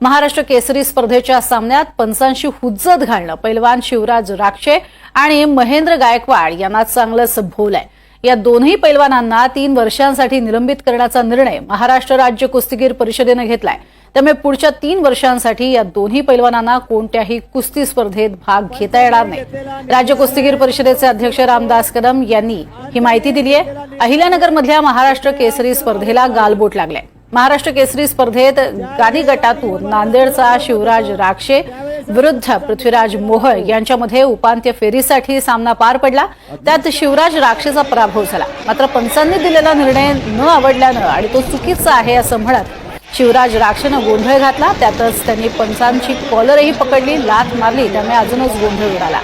महाराष्ट्र केसरी स्पर्धेच्या सामन्यात पंचांशी हुज्जत घालणं पैलवान शिवराज राक्षे आणि महेंद्र गायकवाड यांना चांगलंच भोवलंय. या दोन्ही पैलवानांना तीन वर्षांसाठी निलंबित करण्याचा निर्णय महाराष्ट्र राज्य कुस्तीगीर परिषदेनं घेतलाय. त्यामुळे पुढच्या तीन वर्षांसाठी या दोन्ही पैलवानांना कोणत्याही कुस्ती स्पर्धेत भाग घेता येणार नाही. राज्य कुस्तीगीर परिषदेचे अध्यक्ष रामदास कदम यांनी ही माहिती दिली आहे अहिल्यानगरमधल्या महाराष्ट्र केसरी स्पर्धेला गालबोट लागलाय. महाराष्ट्र केसरी स्पर्धेत गादी गटातून नांदेडचा शिवराज राक्षे विरुद्ध पृथ्वीराज मोहळ यांच्यामध्ये उपांत्य फेरीसाठी सामना पार पडला. त्यात शिवराज राक्षेचा पराभव झाला. मात्र पंचांनी दिलेला निर्णय न आवडल्यानं आणि तो चुकीचा आहे असं म्हणत शिवराज राक्षेनं गोंधळ घातला. त्यातच त्यांनी पंचांची कॉलरही पकडली लाथ मारली त्यामुळे अजूनच गोंधळ उडाला.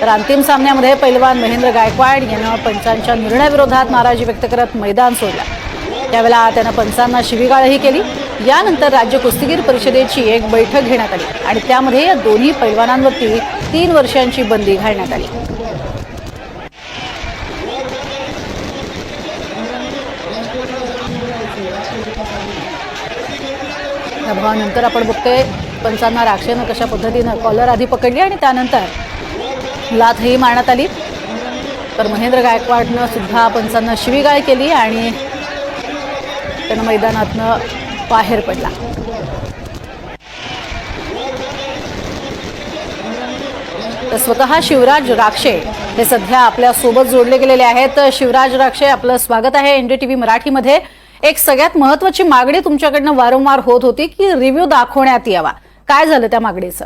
तर अंतिम सामन्यामध्ये पैलवान महेंद्र गायकवाड यानं पंचांच्या निर्णयाविरोधात नाराजी व्यक्त करत मैदान सोडलं. त्यावेळेला त्यानं पंचांना शिवीगाळही केली. यानंतर राज्य कुस्तीगीर परिषदेची एक बैठक घेण्यात आली आणि त्यामध्ये या दोन्ही पैलवानांवरती तीन वर्षांची बंदी घालण्यात आली. नंतर आपण बघतोय पंचांना राक्षेनं कशा पद्धतीनं कॉलर आधी पकडली आणि त्यानंतर लाथही मारण्यात आली. तर महेंद्र गायकवाडनं सुद्धा पंचांना शिवीगाळ केली आणि त्यानं मैदानातनं बाहेर पडला. तर स्वतः शिवराज राक्षे हे सध्या आपल्यासोबत जोडले गेलेले आहेत. शिवराज राक्षे आपलं स्वागत आहे एनडीटीव्ही मराठीमध्ये. एक सगळ्यात महत्वाची मागणी तुमच्याकडनं वारंवार होत होती की रिव्ह्यू दाखवण्यात यावा. काय झालं त्या मागणीचं?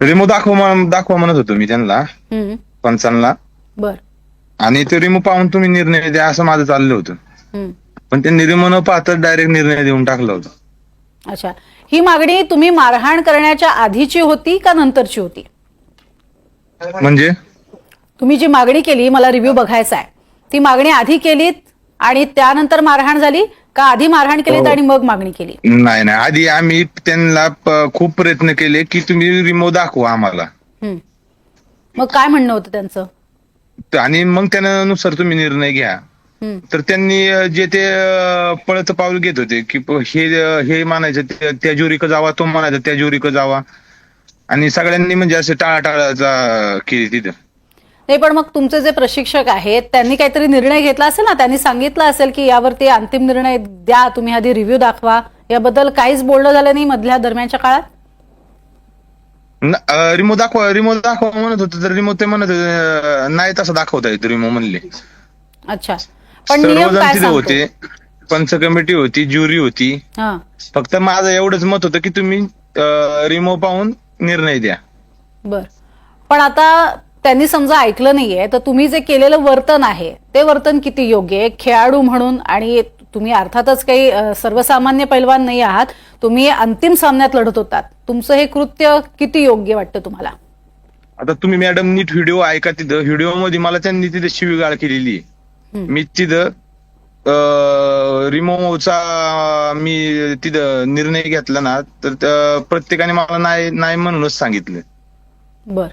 रिमो दाखव दाखवा म्हणत होतो मी त्यांना. पंचांना. बर. आणि ते रिमो पाहून तुम्ही निर्णय द्या असं माझं चाललं होतं. पण ते रिमो न पाहता डायरेक्ट निर्णय देऊन टाकला होता. अच्छा. ही मागणी तुम्ही मारहाण करण्याच्या आधीची होती का नंतरची होती? म्हणजे? तुम्ही जी मागणी केली मला रिव्ह्यू बघायचा आहे. ती मागणी आधी केलीत आणि त्यानंतर मारहाण झाली का आधी मारहाण केलीत हो. आणि मग मागणी केली? नाही नाही. आधी आम्ही त्यांना प- खूप प्रयत्न केले की तुम्ही रिमो दाखवा आम्हाला. मग काय म्हणणं होतं त्यांचं? आणि मग त्यानुसार तुम्ही निर्णय घ्या. तर त्यांनी जे ते पळत पाऊल घेत होते की हे हे मानायचं त्या- ज्युरीक जावा तो म्हणायचा त्या ज्युरीक जावा. आणि सगळ्यांनी म्हणजे असे टाळाटाळाचा केली तिथं. नाही पण मग तुमचे जे प्रशिक्षक आहेत त्यांनी काहीतरी निर्णय घेतला असेल ना? त्यांनी सांगितलं असेल की यावरती अंतिम निर्णय द्या तुम्ही आधी रिव्ह्यू दाखवा. याबद्दल काहीच बोलणं झालं नाही मधल्या दरम्यानच्या काळात? रिमो दाखवा रिमो दाखवा म्हणत होते तर रिमो ते म्हणत होते, नाही तसं दाखवता येत रिमो म्हणले. अच्छा. पण नियम सर्वजण तिथे सांगतो? होते पंच कमिटी होती ज्युरी होती. हा. फक्त माझं एवढंच मत होतं की तुम्ही रिमो पाहून निर्णय द्या. बर. पण आता त्यांनी समजा ऐकलं नाहीये तर तुम्ही जे केलेलं वर्तन आहे ते वर्तन किती योग्य आहे? खेळाडू म्हणून आणि तुम्ही अर्थातच काही सर्वसामान्य पैलवान नाही आहात. तुम्ही अंतिम सामन्यात लढत होतात. तुमचं हे कृत्य किती योग्य वाटतं तुम्हाला? आता तुम्ही मॅडम नीट व्हिडिओ ऐका तिथं. व्हिडिओमध्ये मला त्यांनी तिथे शिवीगाळ केलेली. मी तिथं अं, रिमोचा मी तिथं निर्णय घेतला ना तर त्या प्रत्येकाने मला नाही नाही म्हणूनच सांगितलं. बर.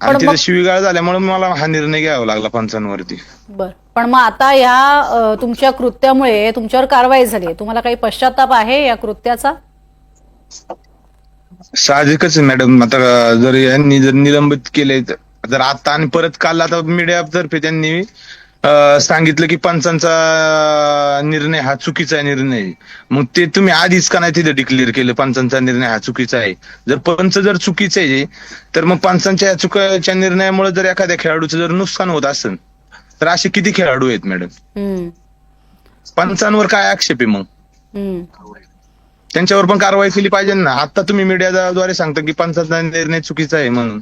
आणि तिथं शिवीगाळ झाल्यामुळे मला हा निर्णय घ्यावा लागला पंचांवरती. बर. पण मग आता या तुमच्या कृत्यामुळे तुमच्यावर कारवाई झाली तुम्हाला काही पश्चाताप आहे या कृत्याचा? साहजिकच मॅडम. आता जर यांनी जर निलंबित केले जर आता आणि परत काल आता मीडिया तर्फे त्यांनी सांगितलं की पंचांचा निर्णय हा चुकीचा निर्णय. मग ते तुम्ही आधीच का नाही तिथे डिक्लेअर केलं पंचांचा निर्णय हा चुकीचा आहे जर पंच जर चुकीचे आहे तर मग पंचांच्या या चुकीच्या निर्णयामुळे जर एखाद्या खेळाडूचं जर नुकसान होत असेल तर असे किती खेळाडू आहेत मॅडम पंचांवर काय आक्षेप आहे मग. त्यांच्यावर पण कारवाई केली पाहिजे ना आता तुम्ही मीडियाद्वारे सांगता की पंचांचा निर्णय चुकीचा आहे म्हणून.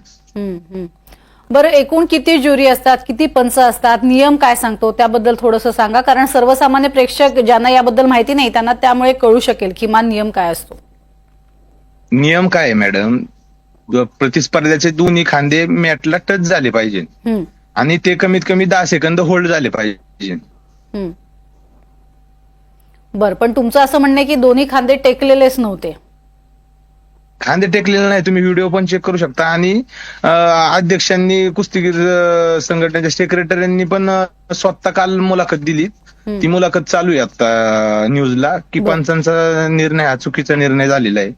बरं एकूण किती ज्युरी असतात किती पंच असतात नियम काय सांगतो त्याबद्दल थोडंसं सांगा कारण सर्वसामान्य प्रेक्षक ज्यांना याबद्दल माहिती नाही त्यांना त्यामुळे कळू शकेल किमान नियम काय असतो. नियम काय आहे मॅडम? प्रतिस्पर्ध्याचे दोन्ही खांदे मॅटला टच झाले पाहिजे. आणि ते कमीत कमी दहा सेकंद होल्ड झाले पाहिजे. बरं पण तुमचं असं म्हणणं की दोन्ही खांदे टेकलेलेच नव्हते. खांदे टेकलेले नाही तुम्ही व्हिडिओ पण चेक करू शकता. आणि अध्यक्षांनी कुस्तीगीर संघटनेच्या सेक्रेटरींनी पण स्वतः काल मुलाखत दिली ती मुलाखत चालू आहे आता न्यूजला की. पंचांचा निर्णय हा चुकीचा निर्णय झालेला आहे.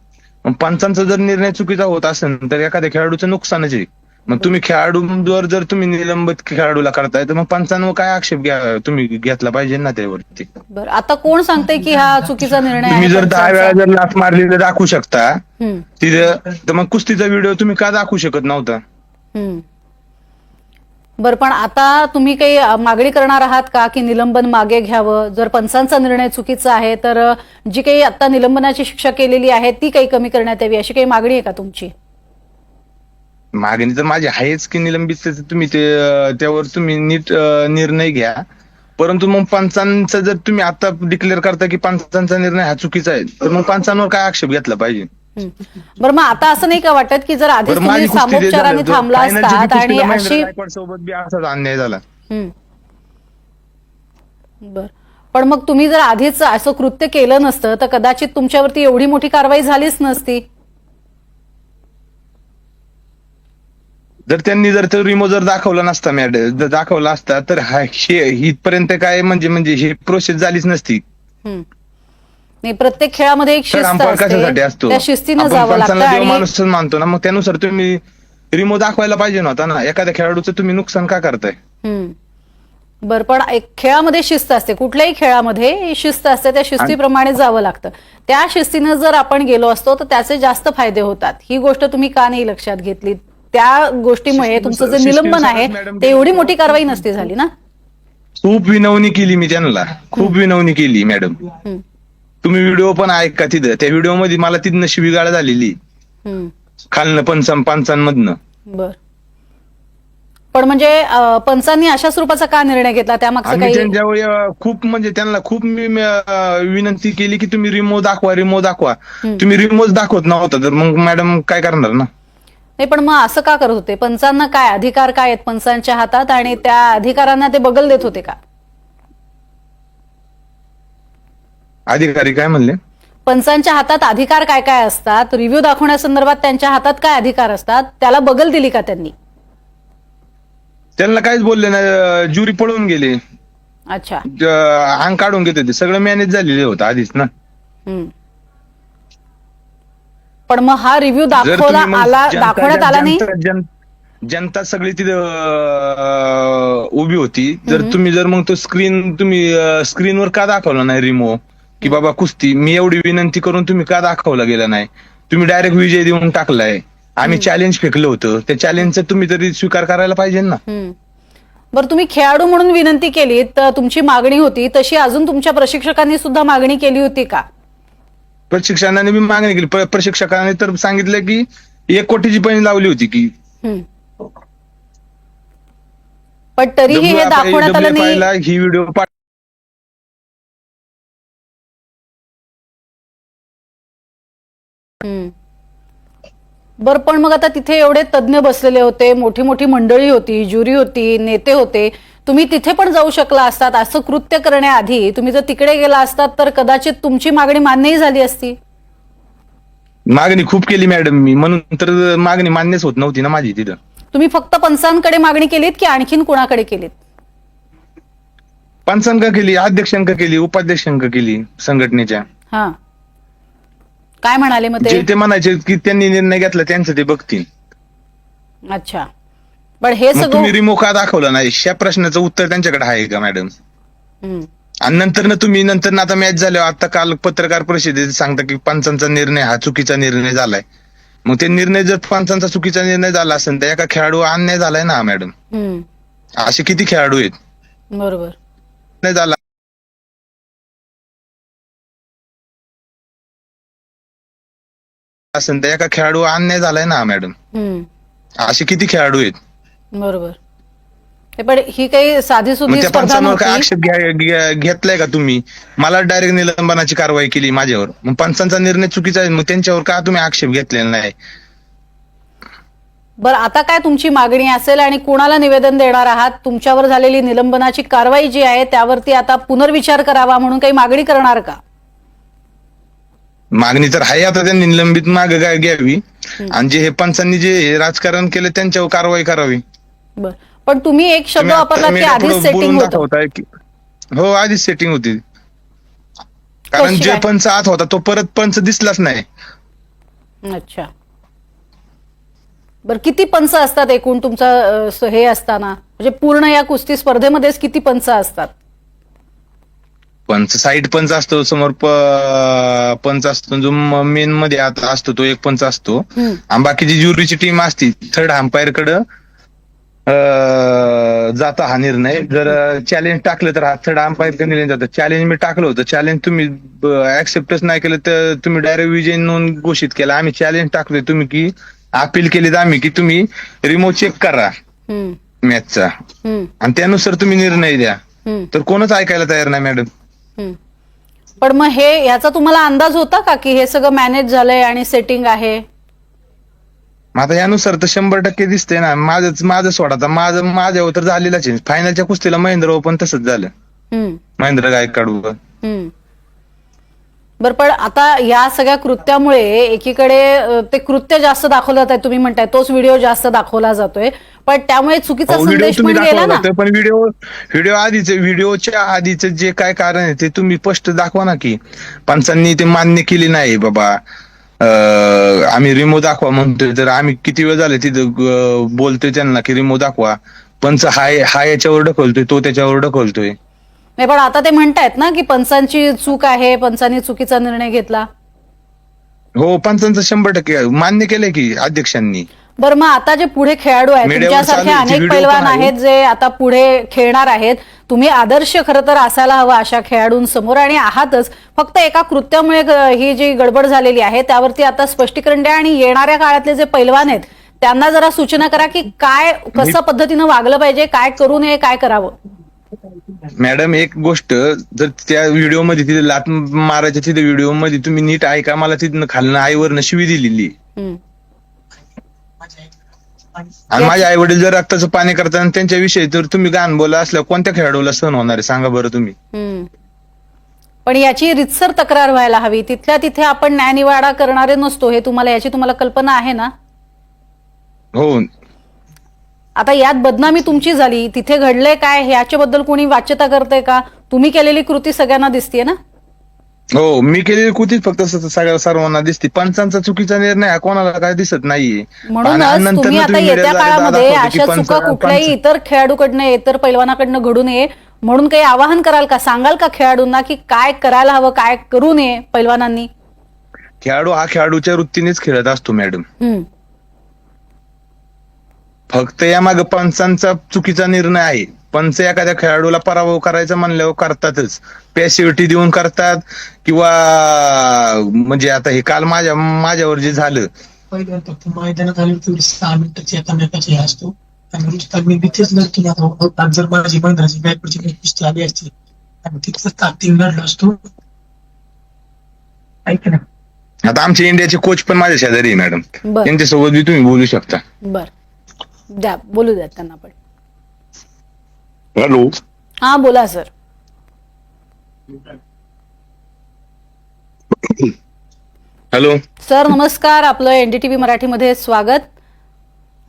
मग पंचांचा जर निर्णय चुकीचा होत असेल तर एखाद्या खेळाडूचं नुकसानच आहे. मग तुम्ही खेळाडूवर जर तुम्ही निलंबित खेळाडूला करताय तर मग पंचांवर काय आक्षेप घ्या तुम्ही घेतला पाहिजे ना त्यावरती? बरं आता कोण सांगते की हा चुकीचा निर्णय तुम्ही जर दहा वेळा? जर लाच मारलेलं दाखवू शकता. तिथं तर मग कुस्तीचा व्हिडिओ तुम्ही का दाखवू शकत नव्हता. बरं पण आता तुम्ही काही मागणी करणार आहात का की निलंबन मागे घ्यावं? जर पंचांचा निर्णय चुकीचा आहे तर जी काही आता निलंबनाची शिक्षा केलेली आहे ती काही कमी करण्यात यावी अशी काही मागणी आहे का तुमची? मागणी तर माझी आहेच की निलंबित तुम्ही ते अं, त्यावर तुम्ही नीट अं, निर्णय घ्या. परंतु मग पंचांचा जर तुम्ही आता डिक्लेअर करता की पंचांचा निर्णय हा चुकीचा आहे तर मग पंचांवर काय आक्षेप घेतला पाहिजे. बरं मग आता असं नाही का वाटत की जर आधीच तुम्ही सामोपचाराने. थांबला असतात आणि अशी सोबत बी असाच अन्याय झाला. बर पण मग तुम्ही जर आधीच असं कृत्य केलं नसतं तर कदाचित तुमच्यावरती एवढी मोठी कारवाई झालीच नसती जर त्यांनी जर तो रिमो जर दाखवला नसता मॅडम जर दाखवला असता तर हितपर्यंत काय म्हणजे म्हणजे ही प्रोसेस झालीच नसती. नाही प्रत्येक खेळामध्ये एक तर शिस्त कशासाठी असते. असतो? त्या शिस्तीनं आपण जावं लागतं देव आणि मानतो ना मग त्यानुसार तुम्ही रिमो दाखवायला पाहिजे नव्हता ना एखाद्या खेळाडूचं तुम्ही नुकसान का करताय? हम्म. बरं पण एक खेळामध्ये शिस्त असते. कुठल्याही खेळामध्ये शिस्त असते त्या शिस्तीप्रमाणे जावं लागतं. त्या शिस्तीनं जर आपण गेलो असतो तर त्याचे जास्त फायदे होतात. ही गोष्ट तुम्ही का नाही लक्षात घेतली? त्या गोष्टीमुळे तुमचं जे शिस्तीनुसार- निलंबन आहे मॅडम, ते एवढी मोठी कारवाई नसती झाली ना? खूप विनवणी केली मी त्यांना. खूप विनवणी केली मॅडम. हम्म. तुम्ही व्हिडिओ पण ऐका तिथं. त्या व्हिडिओमध्ये मला तिथनं शिवीगाळ झालेली. खालनं पंचां पांचांमधनं बर. पण म्हणजे पंचांनी अशा स्वरूपाचा का निर्णय घेतला? त्यामागचं आम्ही काही त्यांच्यावर अं, खूप म्हणजे त्यांना खूप मी मी, अं, विनंती केली की तुम्ही रिमो दाखवा रिमो दाखवा. तुम्ही रिमोच दाखवत नव्हता तर मग मॅडम काय करणार ना? नाही पण मग असं का करत होते? पंचांना काय अधिकार काय आहेत पंचांच्या हातात आणि त्या अधिकारांना ते बगल देत होते का? अधिकारी काय म्हणले? पंचांच्या हातात अधिकार काय काय असतात? रिव्ह्यू दाखवण्यासंदर्भात त्यांच्या हातात काय अधिकार असतात? त्याला बगल दिली का त्यांनी? त्यांना काहीच बोलले नाही. ज्युरी पळून गेले. अच्छा. अंग काढून घेत होते. सगळं मॅनेज झालेले होतं आधीच ना. हम्म. पण मग हा रिव्ह्यू जर दाखवला तुम्ही मग आला जनता- दाखवण्यात आला नाही? जनता- जन- जनता सगळी तिथं उभी होती. जर तुम्ही जर मग तो स्क्रीन तुम्ही स्क्रीनवर का दाखवला नाही रिमो? की बाबा कुस्ती मी एवढी विनंती करून तुम्ही का दाखवला गेला नाही? तुम्ही डायरेक्ट विजय देऊन टाकलाय. आम्ही चॅलेंज फेकलं होतं. त्या चॅलेंजचा तुम्ही तरी स्वीकार करायला पाहिजे ना. बरं तुम्ही खेळाडू म्हणून विनंती केली तर तुमची मागणी होती. तशी अजून तुमच्या प्रशिक्षकांनी सुद्धा मागणी केली होती का? प्रशिक्षकांनी मी मागणी केली. प्र- प्रशिक्षकांनी तर सांगितलं की एक कोटीची पैन लावली होती की. पण तरीही हे दाखवण्यात आलं ही व्हिडिओ बरं पण मग आता तिथे एवढे तज्ज्ञ बसलेले होते मोठी मोठी मंडळी होती ज्युरी होती नेते होते. तुम्ही तिथे पण जाऊ शकला असतात. असं कृत्य करण्याआधी तुम्ही जर तिकडे गेला असतात तर कदाचित तुमची मागणी मान्यही झाली असती. मागणी खूप केली मॅडम मी. म्हणून तर मागणी मान्यच होत नव्हती ना माझी तिथं. तुम्ही फक्त पंचांकडे मागणी केलीत की आणखीन कुणाकडे केलीत? पंचांक केली अध्यक्षांक केली उपाध्यक्षांक केली संघटनेच्या. हा. काय म्हणाले मग जे ते ते म्हणायचे की त्यांनी निर्णय घेतला त्यांचं ते बघतील. अच्छा. पण हे मग सगळं तुम्ही रिमो का दाखवला नाही? या प्रश्नाचं उत्तर त्यांच्याकडे आहे का मॅडम? हम्म. आणि नंतर ना तुम्ही नंतर ना आता मॅच झाल्यावर आता काल पत्रकार परिषदेत सांगता की पंचांचा निर्णय हा चुकीचा निर्णय झालाय. मग ते निर्णय जर पंचांचा चुकीचा निर्णय झाला असेल तर एका खेळाडू अन्याय झालाय ना मॅडम? हम्म. असे किती खेळाडू आहेत? बरोबर. झाला असेल तर एका खेळाडू अन्याय झालाय ना मॅडम. असे किती खेळाडू आहेत? बरोबर. पण ही काही साधी स्पर्धा नव्हती. आक्षेप घेतलाय का तुम्ही? मला डायरेक्ट निलंबनाची कारवाई केली माझ्यावर. मग पंचांचा निर्णय चुकीचा आहे मग त्यांच्यावर का तुम्ही आक्षेप घेतलेला नाही? बरं आता काय तुमची मागणी असेल आणि कुणाला निवेदन देणार आहात? तुमच्यावर झालेली निलंबनाची कारवाई जी आहे त्यावरती आता पुनर्विचार करावा म्हणून काही मागणी करणार का? मागणी तर आहे आता त्यांनी निलंबित माग घ्यावी. आणि जे हे पंचांनी जे राजकारण केलं त्यांच्यावर कारवाई करावी. पण तुम्ही एक शब्द वापरला की आधीच सेटिंग हो आधीच सेटिंग होती. कारण जे? पंच आत होता तो परत पंच दिसलाच नाही. अच्छा. बर किती पंच असतात एकूण तुमचा हे असताना? म्हणजे पूर्ण या कुस्ती स्पर्धेमध्येच किती पंच असतात? पंच साईड पंच असतो समोर प- पंच असतो जो मेन मध्ये आत असतो तो एक पंच असतो. हम्म. आणि बाकीची ज्युरीची टीम असती थर्ड अंपायर कडं अं, जाता हा निर्णय. जर चॅलेंज टाकलं तर हा थर्ड अंपायरकडे निर्णय जातो. चॅलेंज मी टाकलं होतं. चॅलेंज तुम्ही ऍक्सेप्टच नाही केलं तर तुम्ही डायरेक्ट विजय नोंद घोषित केला. आम्ही चॅलेंज टाकलोय तुम्ही की अपील केली तर आम्ही की तुम्ही रिमोट चेक करा हम्म, मॅचचा हम्म, आणि त्यानुसार तुम्ही निर्णय द्या. हम्म, तर कोणच ऐकायला तयार नाही मॅडम. पण मग हे याचा तुम्हाला अंदाज होता का की हे सगळं मॅनेज झालंय आणि सेटिंग आहे? मग आता यानुसार तर शंभर टक्के दिसतंय ना. माझंच माझं सोडाचा माझं माझ्यावर तर झालेलाच आहे. फायनलच्या कुस्तीला महेंद्र पण तसंच झालं. हम्म, महेंद्र गायकवाड हम्म. बर पण आता या सगळ्या कृत्यामुळे एकीकडे ते कृत्य जास्त दाखवलं जात आहे तुम्ही म्हणताय तोच व्हिडिओ जास्त दाखवला जातोय. पण त्यामुळे चुकीचा संदेश पण गेला ना? पण व्हिडिओ व्हिडिओ आधीचे व्हिडिओच्या आधीचं जे काय कारण आहे ते तुम्ही स्पष्ट दाखवा ना की. पंचांनी ते मान्य केली नाही बाबा. आम्ही रिमो दाखवा म्हणतोय तर आम्ही किती वेळ झाले तिथं बोलतोय त्यांना की रिमो दाखवा. पंच हाय हा याच्यावर ढकलतोय तो त्याच्यावर ढकलतोय. नाही पण आता ते म्हणतायत ना की पंचांची चूक आहे पंचांनी चुकीचा निर्णय घेतला. हो पंचांचं शंभर टक्के मान्य केलंय की अध्यक्षांनी. बरं मग आता जे पुढे खेळाडू आहेत तुमच्यासारखे अनेक पैलवान. आहेत जे आता पुढे खेळणार आहेत तुम्ही आदर्श खरं तर असायला हवा अशा खेळाडूंसमोर आणि आहातच. फक्त एका कृत्यामुळे ही जी गडबड झालेली आहे त्यावरती आता स्पष्टीकरण द्या आणि येणाऱ्या काळातले जे पैलवान आहेत त्यांना जरा सूचना करा की काय कसं पद्धतीनं वागलं पाहिजे काय करू नये काय करावं. मॅडम एक गोष्ट जर त्या व्हिडिओमध्ये तिथे लात मारायच्या तिथे व्हिडिओमध्ये तुम्ही नीट ऐका मला तिथनं खालनं आईवरनं शिवी दिलेली. आणि माझे आई वडील जर रक्ताचं पाणी करतात आणि त्यांच्याविषयी तर तुम्ही गाण बोला असल्या कोणत्या खेळाडूला सहन होणार आहे? सांगा बरं तुम्ही. पण याची रितसर तक्रार व्हायला हवी. तिथल्या तिथे आपण न्यायनिवाडा करणारे नसतो हे तुम्हाला याची तुम्हाला कल्पना आहे ना? हो. आता यात बदनामी तुमची झाली तिथे घडलंय काय याच्याबद्दल कोणी वाच्यता करते का? तुम्ही केलेली कृती सगळ्यांना दिसतीये ना? हो मी केलेली कृतीच फक्त सगळ्या सर्वांना दिसते. पंचांचा चुकीचा निर्णय हा कोणाला काय दिसत नाहीये. म्हणूनच तुम्ही आता येत्या काळामध्ये अशा चुका कुठल्याही इतर खेळाडूकडनं इतर पैलवानाकडनं घडू नये म्हणून काही आवाहन कराल का? सांगाल का खेळाडूंना की काय करायला हवं काय करू नये पैलवानांनी? खेळाडू हा खेळाडूच्या वृत्तीनेच खेळत असतो मॅडम. फक्त या मागे पंचांचा चुकीचा निर्णय आहे. पंच एखाद्या खेळाडूला पराभव करायचा म्हणल्यावर करतातच. पॅसिव्हिटी देऊन करतात किंवा म्हणजे आता हे काल माझ्या माझ्यावर जे झालं. मैदानात आले सहा मिनिटाची असतो. आणि नुसता मी तिथेच लढतो ना आता जर माझी महिंद्राची बॅकवरची कुस्ती आली असती आणि तिथं ताकदीन लढलो असतो. ऐक ना. आता आमचे इंडियाचे कोच पण माझ्या शेजारी आहे मॅडम बर. त्यांच्यासोबत बी तुम्ही बोलू शकता. बर. द्या बोलू द्या त्यांना पण. हॅलो. हा बोला सर. हॅलो. सर नमस्कार. आपलं एनडीटीव्ही मराठीमध्ये स्वागत.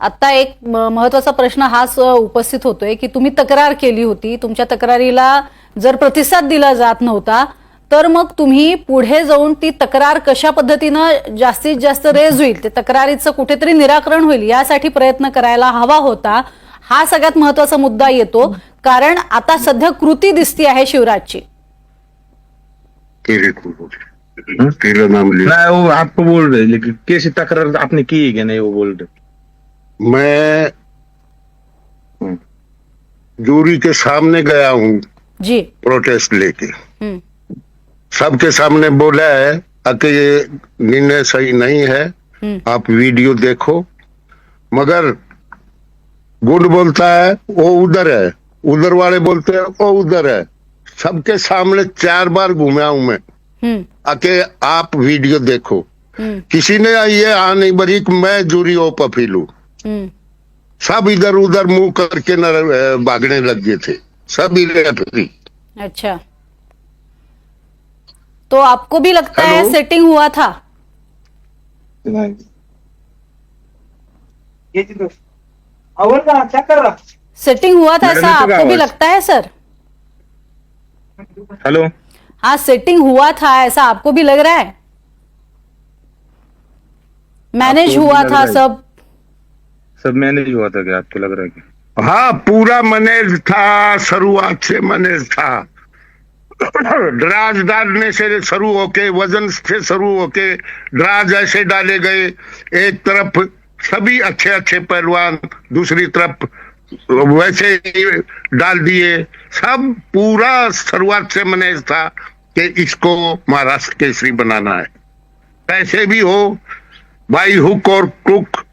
आता एक महत्त्वाचा प्रश्न हाच उपस्थित होतोय की तुम्ही तक्रार केली होती. तुमच्या तक्रारीला जर प्रतिसाद दिला जात नव्हता तर मग तुम्ही पुढे जाऊन ती तक्रार कशा पद्धतीनं जास्तीत जास्त रेज होईल ते तक्रारीचं कुठेतरी निराकरण होईल यासाठी प्रयत्न करायला हवा होता. हा सगळ्यात महत्त्वाचा मुद्दा येतो. कारण आता सध्या कृती दिसती आहे शिवराजची. बोल तेरा नाम लिया नहीं वो आपको बोल रहे लेकिन कैसी तकरार आपने की है नहीं वो बोल रहे मैं। जूरी के सामने गया हूँ जी. प्रोटेस्ट लेके. सबके सामने बोला है कि ये निर्णय सही नहीं है हम्म, आप वीडियो देखो। मगर गुड बोलता है वो उधर है। उधर वाले बोलते हैं वो उधर है। सबके सामने चार बार घूमा हूँ मैं। हम्म, आके आप वीडियो देखो। हम्म, किसी ने ये आ नहीं बरी मैं जूरी ओ पफीलू। हम्म। सब इधर उधर मुँह करके न भागने लग गए थे। सब इधर अच्छा। तो आपको भी लगता Hello? है सेटिंग हुआ था? सेटिंग हुआ था ऐसा आपको भी लगता है सर हेलो हाँ सेटिंग हुआ था ऐसा आपको भी लग रहा है? मैनेज हुआ था सब? सब मैनेज हुआ था क्या आपको लग रहा है हाँ पूरा मैनेज था शुरुआत से मैनेज था। ड्राज डालने से शुरू होके वज़न से शुरू होके ड्राज ऐसे डाले गए। एक तरफ़ सभी अच्छे अच्छे पहलवान दूसरी तरफ़ वैसे ही डाल दिए। सब पूरा शुरुआत से मैनेज था कि इसको महाराष्ट्र केसरी बनाना है। कैसे भी हो बाई हुक और क्रुक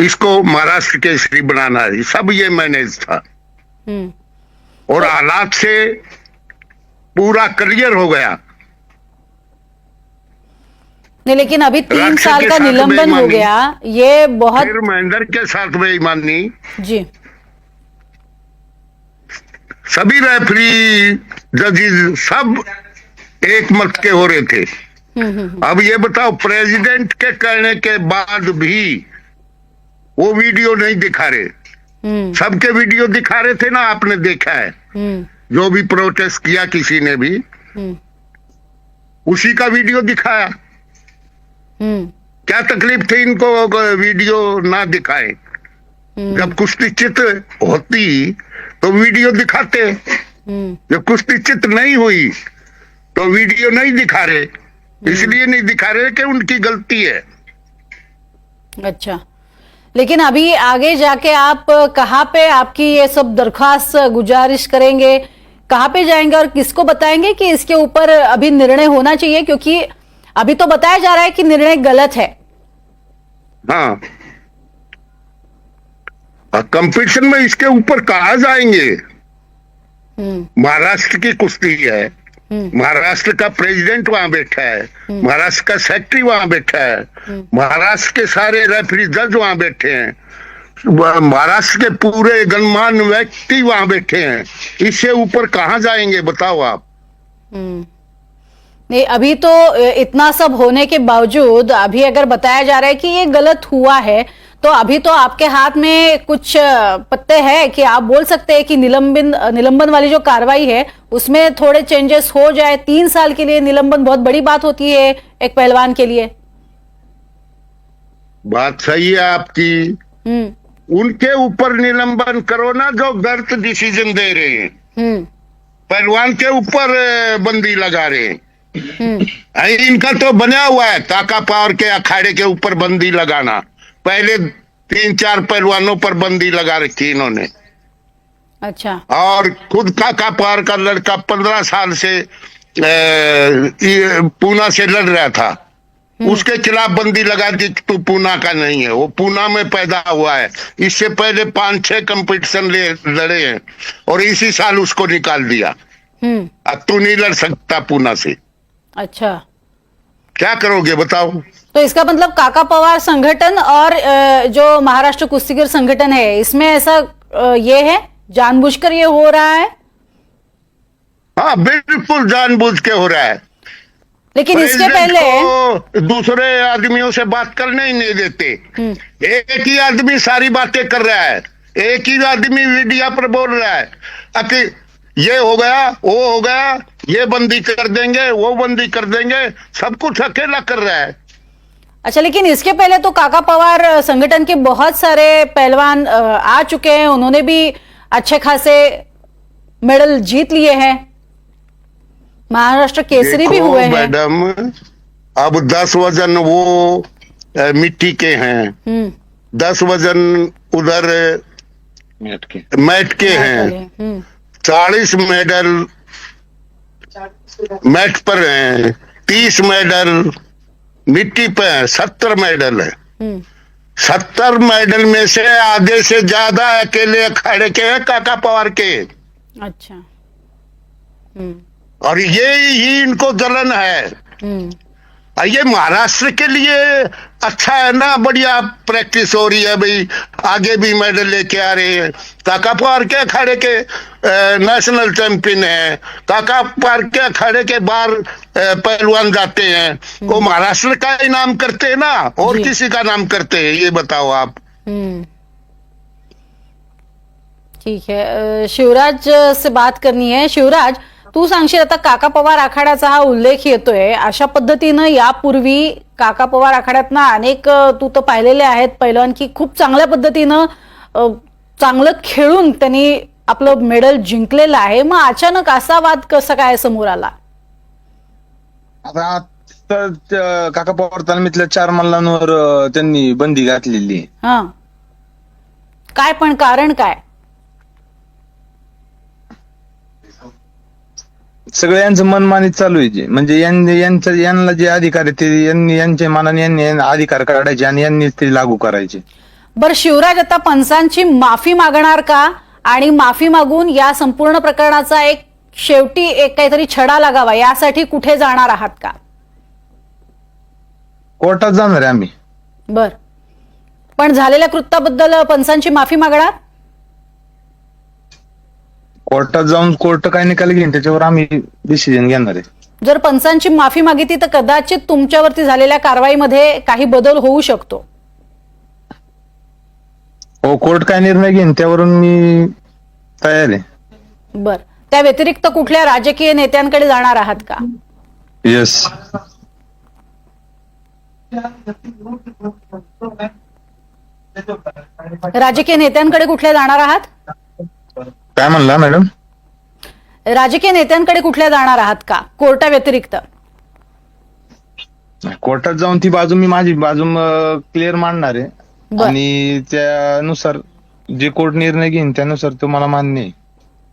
इसको महाराष्ट्र केसरी बनाना है। सब ये मैनेज था। हम्म। और हालात से पूरा क्लियर हो गया। नहीं लेकिन अभी तीन साल का निलंबन हो गया ये बहुत महेंद्र के साथ बेईमानी। जी। सभी रेफरी जजेस सब एक मत के हो रहे थे। हम्म हम्म हम्म, अब ये बताओ प्रेसिडेंट के कहने के बाद भी वो वीडियो नहीं दिखा रहे। सबके वीडियो दिखा रहे थे ना आपने देखा है। जो भी प्रोटेस्ट किया किसी ने भी हम्म। उसी का वीडियो दिखाया। हम्म। क्या तकलीफ़ थी इनको वीडियो ना दिखाए? हम्म, जब कुश्ती चित होती तो वीडियो दिखाते। जब कुश्ती चित नहीं हुई तो वीडियो नहीं दिखा रहे। इसलिए नहीं दिखा रहे कि उनकी गलती है। अच्छा। लेकिन अभी आगे जाके आप कहाँ पे आपकी ये सब दरखास्त गुजारिश करेंगे? कहाँ पे जाएँगे और किसको बताएँगे कि इसके ऊपर अभी निर्णय होना चाहिए? क्योंकि अभी तो बताया जा रहा है कि निर्णय गलत है। हाँ। कंपटीशन में इसके ऊपर कहा जाएँगे? हम्म। महाराष्ट्र की कुश्ती है। महाराष्ट्र का प्रेसिडेंट वहाँ बैठा है। महाराष्ट्र का सेक्रेटरी वहाँ बैठा है। महाराष्ट्र के सारे रेफरी जज वहाँ बैठे हैं। महाराष्ट्र के पूरे गणमान्य व्यक्ति वहाँ बैठे हैं। इससे ऊपर कहाँ जाएँगे बताओ आप। हम्म। नहीं अभी तो इतना सब होने के बावजूद अभी अगर बताया जा रहा है कि ये गलत हुआ है तो अभी तो आपके हाथ में कुछ पत्ते हैं कि आप बोल सकते हैं कि निलंबन निलंबन वाली जो कार्रवाई है उसमें थोड़े चेंजेस हो जाए। तीन साल के लिए निलंबन बहुत बड़ी बात होती है एक पहलवान के लिए। बात सही है आपकी। हम्म। उनके ऊपर निलंबन करो ना जो गलत डिसीज़न दे रहे हैं। हम्म। पहलवान के ऊपर बंदी लगा रहे हैं। हम्म। इनका तो बना हुआ है ताका पावर के अखाड़े के ऊपर बंदी लगाना। पहले तीन चार पहलवानों पर बंदी लगा रखी इन्होंने। अच्छा। और खुद काका पावर का लड़का पंद्रह साल से पूना से लड़ रहा था। उसके खिलाफ बंदी लगा दी तू पूना का नहीं है वो पूना में पैदा हुआ है। इससे पहले पाँच छह कंपटीशन ले लड़े हैं और इसी साल उसको निकाल दिया। हम्म। अब तू नहीं लड़ सकता पूना से। अच्छा। क्या करोगे बताओ? तो इसका मतलब काका पवार संगठन और जो महाराष्ट्र कुश्तीगीर संगठन है इसमें ऐसा ये है? जानबूझकर ये हो रहा है? हाँ बिल्कुल जानबूझ के हो रहा है। लेकिन इसके पहले दूसरे आदमियों से बात करने ही नहीं देते। हम्म, एक ही आदमी सारी बातें कर रहा है। एक ही आदमी मीडिया पर बोल रहा है। अति ये हो गया वो हो गया ये बंदी कर देंगे वो बंदी कर देंगे सब कुछ अकेला कर रहा है। अच्छा लेकिन इसके पहले तो काका पवार संगठन के बहुत सारे पहलवान आ चुके हैं। उन्होंने भी अच्छे खासे मेडल जीत लिए हैं। महाराष्ट्र केसरी भी हुए हैं। मैडम अब दस वज़न वो मिट्टी के हैं। हम्म। दस वज़न उधर मैट के। मैट के हैं। हम्म। चालीस मेडल मैट पर हैं। तीस मेडल मिट्टी पे है सत्तर मेडल है। हम्म। सत्तर मेडल में से आधे से ज़्यादा अकेले खड़े के है काका पवार के। अच्छा। हम्म। और ये ही इनको जलन है। हम्म। ये महाराष्ट्र के लिए अच्छा है ना बढ़िया प्रैक्टिस हो रही है भाई। आगे भी मेडल लेके आ रहे हैं। काका पार के अखाड़े के नेशनल चैंपियन है। काका पार के अखाड़े के बाहर पहलवान जाते हैं। वो महाराष्ट्र का ही नाम करते हैं ना और किसी का नाम करते हैं ये बताओ आप। हम्म। ठीक है शिवराज से बात करनी है। शिवराज तू सांगशील आता काका पवार आखाड्याचा हा उल्लेख येतोय. अशा पद्धतीनं यापूर्वी काका पवार आखाड्यातनं अनेक तू तर पाहिलेले आहेत. पहिलं की खूप चांगल्या पद्धतीनं चांगलं खेळून त्यांनी आपलं मेडल जिंकलेलं आहे. मग अचानक असा वाद कसा काय समोर आला? काका पवार तालमीतल्या चार मल्लांवर त्यांनी बंदी घातलेली. हा. काय पण कारण काय? सगळ्यांचं मनमानी चालू आहे जे. म्हणजे यांनी यांचं यांना जे अधिकार आहे ते यांनी यांच्या मनाने यांनी अधिकार काढायचे आणि यांनी ते लागू करायचे. बर शिवराज आता पंचांची माफी मागणार का? आणि माफी मागून या संपूर्ण प्रकरणाचा एक शेवटी एक काहीतरी छडा लागावा. यासाठी कुठे जाणार आहात का? कोर्टात जाणार आहे आम्ही. बर. पण झालेल्या कृत्याबद्दल पंचांची माफी मागणार? कोर्टात जाऊन कोर्ट काय निकाल घेईन त्याच्यावर आम्ही डिसिजन घेणार आहे. जर पंचांची माफी मागितली तर कदाचित तुमच्यावरती झालेल्या कारवाईमध्ये काही बदल होऊ शकतो. हो कोर्ट काय निर्णय घेईन त्यावरून मी तयार आहे. बर. त्या व्यतिरिक्त कुठल्या राजकीय नेत्यांकडे जाणार आहात का? येस राजकीय नेत्यांकडे कुठल्या जाणार आहात? काय म्हणला मॅडम? राजकीय नेत्यांकडे कुठल्या जाणार आहात का? कोर्टा व्यतिरिक्त. कोर्टात जाऊन ती बाजू मी माझी बाजू क्लिअर मांडणार आहे. बर. आणि त्यानुसार जे कोर्ट निर्णय घेईन त्यानुसार तुम्हाला मान्य आहे.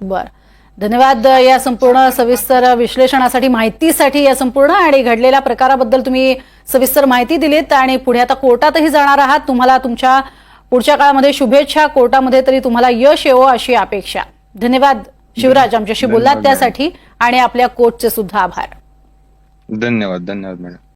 बर. धन्यवाद या संपूर्ण सविस्तर विश्लेषणासाठी माहितीसाठी या संपूर्ण आणि घडलेल्या प्रकाराबद्दल तुम्ही सविस्तर माहिती दिलीत आणि पुढे आता कोर्टातही जाणार आहात. तुम्हाला तुमच्या पुढच्या काळामध्ये शुभेच्छा कोर्टामध्ये तरी तुम्हाला यश येवो अशी अपेक्षा. धन्यवाद शिवराज आमच्याशी बोललात त्यासाठी आणि आपल्या कोर्टचे सुद्धा आभार. धन्यवाद धन्यवाद मॅडम.